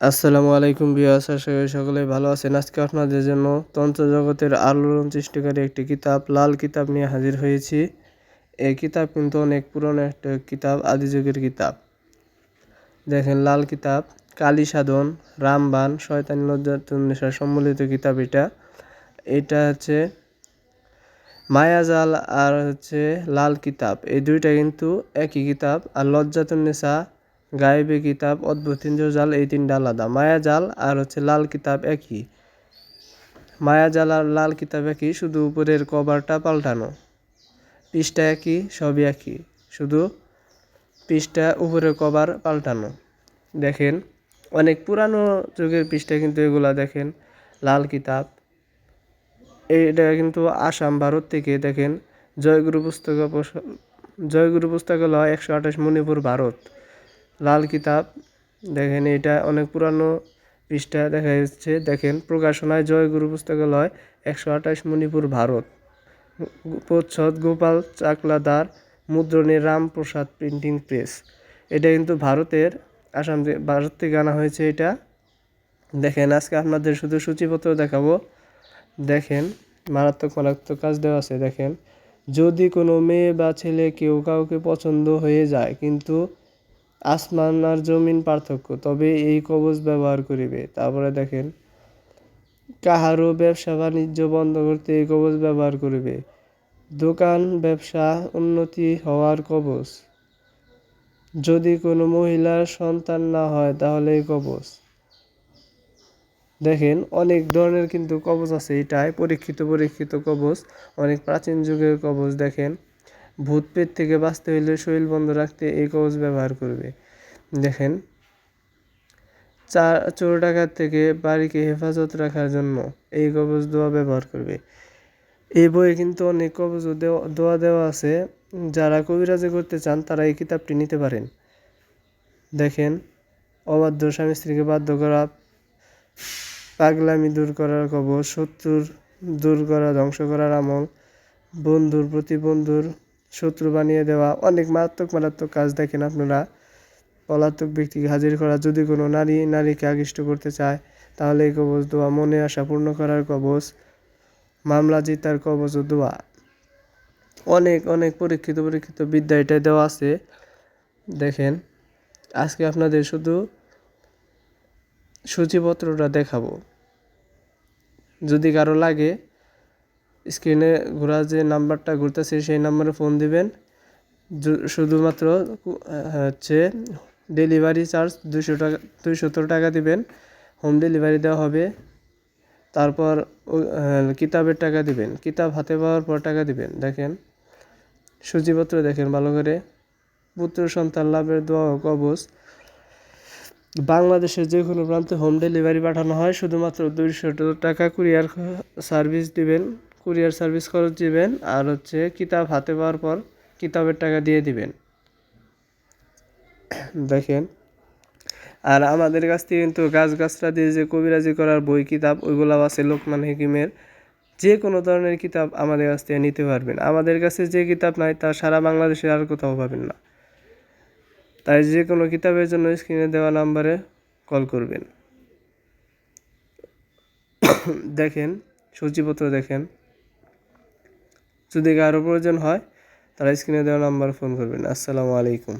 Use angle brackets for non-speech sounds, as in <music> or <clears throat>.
আসসালামু আলাইকুম বিয়াস আশা সকলে ভালো আছেন। আজকে আপনাদের জন্য তন্ত্র জগতের আলোড়ন সৃষ্টিকারী একটি কিতাব, লাল কিতাব নিয়ে হাজির হয়েছি। এই কিতাব কিন্তু অনেক পুরনো একটা কিতাব, আদি যুগের কিতাব। দেখেন, লাল কিতাব, কালী সাধন রামবান শয়তানি লজ্জাতুন্নেশা সম্বলিত কিতাব এটা। এটা হচ্ছে মায়াজাল আর হচ্ছে লাল কিতাব। এই দুইটা কিন্তু একই কিতাব। আর লজ্জাতুন্নেসা গায়েবী কিতাব, অদ্ভুত জাল, এই তিনটা আলাদা। মায়া জাল আর হচ্ছে লাল কিতাব একই। মায়া জাল আর লাল কিতাব একই, শুধু উপরের কভারটা পাল্টানো। পৃষ্ঠা একই, সবই একই। শুধু পৃষ্ঠা উপরের কভার পাল্টানো। দেখেন, অনেক পুরানো যুগের পৃষ্ঠা কিন্তু এগুলা দেখেন, লাল কিতাব। এটা কিন্তু আসাম, ভারত থেকে, দেখেন, জয়গুরু পুস্তক জয়গুরু পুস্তকালয় একশো আঠাশ, মণিপুর, ভারত। লাল কিতাব। দেখেন, এটা অনেক পুরানো পৃষ্ঠা দেখা যাচ্ছে। দেখেন, প্রকাশনায় জয়গুরু পুস্তকালয়, একশো আঠাশ মণিপুর, ভারত। প্রচ্ছদ, গোপাল চাকলাদার, মুদ্রণী রামপ্রসাদ প্রিন্টিং প্রেস। এটা কিন্তু ভারতের আসাম ভারত থেকে আনা হয়েছে এটা। দেখেন, আজকে আপনাদের শুধু সূচিপত্র দেখাবো। দেখেন, মারাত্মক মারাত্মক কাজ দেওয়া আছে। দেখেন, যদি কোনো মেয়ে বা ছেলে কেউ কাউকে পছন্দ হয়ে যায়, কিন্তু আসমান আর জমিন পার্থক্য, তবে এই কবচ ব্যবহার করিবে। তারপরে দেখেন, কাহারও ব্যবসা বাণিজ্য বন্ধ করতে এই কবচ ব্যবহার করিবে। দোকান, ব্যবসা উন্নতি হওয়ার কবচ যদি কোনো মহিলার সন্তান না হয়, তাহলে এই কবচ দেখেন, অনেক ধরনের কিন্তু কবচ আছে। এটাই পরীক্ষিত পরীক্ষিত কবচ অনেক প্রাচীন যুগের কবচ দেখেন ভূত পেট থেকে বাঁচতে হলে শরীর বন্ধ রাখতে এই কবচ ব্যবহার করবে। দেখেন, চা চোর ডাকাত থেকে বাড়িকে হেফাজত রাখার জন্য এই কবচ দোয়া ব্যবহার করবে। এই বইয়ে কিন্তু অনেক কবচ দোয়া দেওয়া আছে। যারা কবিরাজি করতে চান, তারা এই কিতাবটি নিতে পারেন। দেখেন, অবাধ্য স্বামী স্ত্রীকে বাধ্য করা, পাগলামি দূর করার কবচ, শত্রুর দূর করা, ধ্বংস করার আমল, বন্ধুর প্রতি বন্ধুর শত্রু বানিয়ে দেওয়া, অনেক মারাত্মক মারাত্মক কাজ দেখেন আপনারা। পলাতক ব্যক্তিকে হাজির করা, যদি কোনো নারী, নারীকে আকৃষ্ট করতে চায়, তাহলে এই কবচ দোয়া, মনে আশা পূর্ণ করার কবচ মামলা জিতার কবচ দোয়া। অনেক অনেক পরীক্ষিত পরীক্ষিত বিদ্যা এটা দেওয়া আছে। দেখেন, আজকে আপনাদের শুধু সূচিপত্রটা দেখাবো। যদি কারও লাগে স্ক্রিনে ঘোরা যে নাম্বারটা ঘুরতেছে সেই নাম্বারে ফোন দিবেন। শুধুমাত্র হচ্ছে ডেলিভারি চার্জ দুশো টাকা দুইশত টাকা দিবেন। হোম ডেলিভারি দেওয়া হবে। তারপর কিতাবের টাকা দিবেন। কিতাব হাতে পাওয়ার পর টাকা দিবেন। দেখেন, সূচিপত্র দেখেন ভালো করে। পুত্র সন্তান লাভের দোয়া কবচ। বাংলাদেশের যে কোনো প্রান্তে হোম ডেলিভারি পাঠানো হয়। শুধুমাত্র দুইশো টাকা কুরিয়ার সার্ভিস দিবেন। কুরিয়ার সার্ভিস খরচ দিবেন আর হচ্ছে কিতাব হাতে পাওয়ার পর কিতাবের টাকা দিয়ে দিবেন। <clears throat> দেখেন। আর আমাদের কাছ থেকে কিন্তু গাছ গাছরা দিয়ে যে কবিরাজি করার বই, কিতাব, ওইগুলো আছে লোকমান হেকিমের। যে কোনো ধরনের কিতাব আমাদের কাছ থেকে নিতে পারবেন। আমাদের কাছে যে কিতাব নাই তা সারা বাংলাদেশে আর কোথাও পাবেন না। তাই যে কোনো কিতাবের জন্য স্ক্রিনে দেওয়া নাম্বারে কল করবেন। <clears throat> দেখেন, সূচিপত্র দেখেন। যদি কারও প্রয়োজন হয় তারা স্ক্রিনে দেওয়া নাম্বার ফোন করবেন। আসসালামু আলাইকুম।